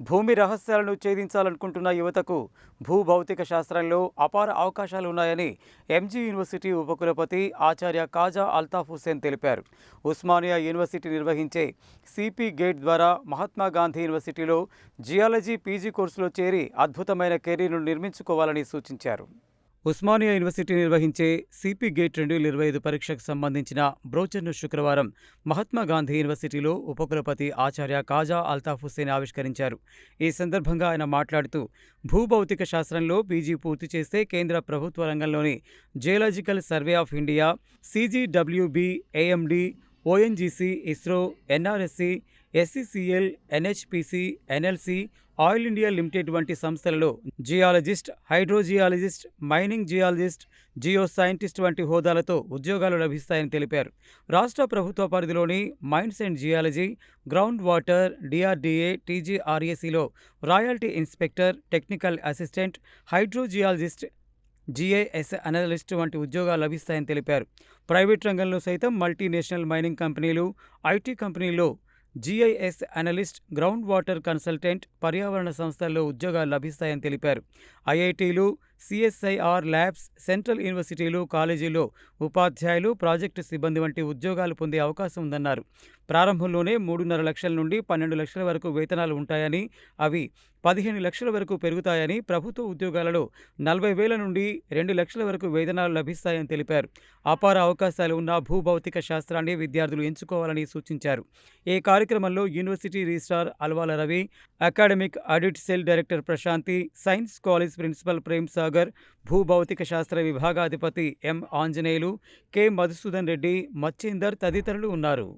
భూమి రహస్యాలను ఛేదించాలనుకుంటున్న యువతకు భూభౌతిక శాస్త్రంలో అపార అవకాశాలు ఉన్నాయని ఎంజీ యూనివర్సిటీ ఉపకులపతి ఆచార్య కాజా అల్తాఫ్ హుస్సేన్ తెలిపారు. ఉస్మానియా యూనివర్సిటీ నిర్వహించే సిపి గేట్ ద్వారా మహాత్మా గాంధీ యూనివర్సిటీలో జియాలజీ పీజీ కోర్సులో చేరి అద్భుతమైన కెరీర్ను నిర్మించుకోవాలని సూచించారు. ఉస్మానియా యూనివర్సిటీ నిర్వహించే సిపి గేట్ రెండు వేల ఇరవై ఐదు పరీక్షకు సంబంధించిన బ్రోచర్ను శుక్రవారం మహాత్మా గాంధీ యూనివర్సిటీలో ఉపకులపతి ఆచార్య కాజా అల్తాఫ్ హుస్సేన్ ఆవిష్కరించారు. ఈ సందర్భంగా ఆయన మాట్లాడుతూ భూభౌతిక శాస్త్రంలో పీజీ పూర్తి చేస్తే కేంద్ర ప్రభుత్వ రంగంలోని geological survey of India CGWB AMD ONGC ISRO NRSC SCCL NHPC NLC oil India limited వంటి సంస్థలలో geologist hydrogeologist mining geologist geo scientist వంటి హోదాలతో ఉద్యోగాలు లభిస్తాయని తెలిపారు. రాష్ట్ర ప్రభుత్వ పరిధిలోని mines and geology ground water DRDA టీజీఆర్ఏసీలో royalty inspector technical assistant hydrogeologist GIS analyst వంటి ఉద్యోగాలు లభిస్తాయని తెలిపారు. ప్రైవేట్ రంగంలో సైతం మల్టీనేషనల్ మైనింగ్ కంపెనీలు ఐటీ కంపెనీల్లో GIS analyst ground water consultant పర్యావరణ సంస్థల్లో ఉద్యోగాలు లభిస్తాయని తెలిపారు. ఐఐటీలు సిఎస్ఐఆర్ ల్యాబ్స్ సెంట్రల్ యూనివర్సిటీలు కాలేజీలో ఉపాధ్యాయులు ప్రాజెక్టు సిబ్బంది వంటి ఉద్యోగాలు పొందే అవకాశం ఉందన్నారు. ప్రారంభంలోనే మూడున్నర లక్షల నుండి పన్నెండు లక్షల వరకు వేతనాలు ఉంటాయని అవి పదిహేను లక్షల వరకు పెరుగుతాయని ప్రభుత్వ ఉద్యోగాలలో నలభై వేల నుండి రెండు లక్షల వరకు వేతనాలు లభిస్తాయని తెలిపారు. అపార అవకాశాలు ఉన్న భూభౌతిక శాస్త్రాన్ని విద్యార్థులు ఎంచుకోవాలని సూచించారు. ఈ కార్యక్రమంలో university registrar Alwala Ravi academic audit cell director Prashanthi science college principal Prem Sagar భూభౌతిక శాస్త్ర విభాగాధిపతి ఎం. ఆంజనేయులు కె. మధుసూదన్ రెడ్డి మచ్చిందర్ తదితరులు ఉన్నారు.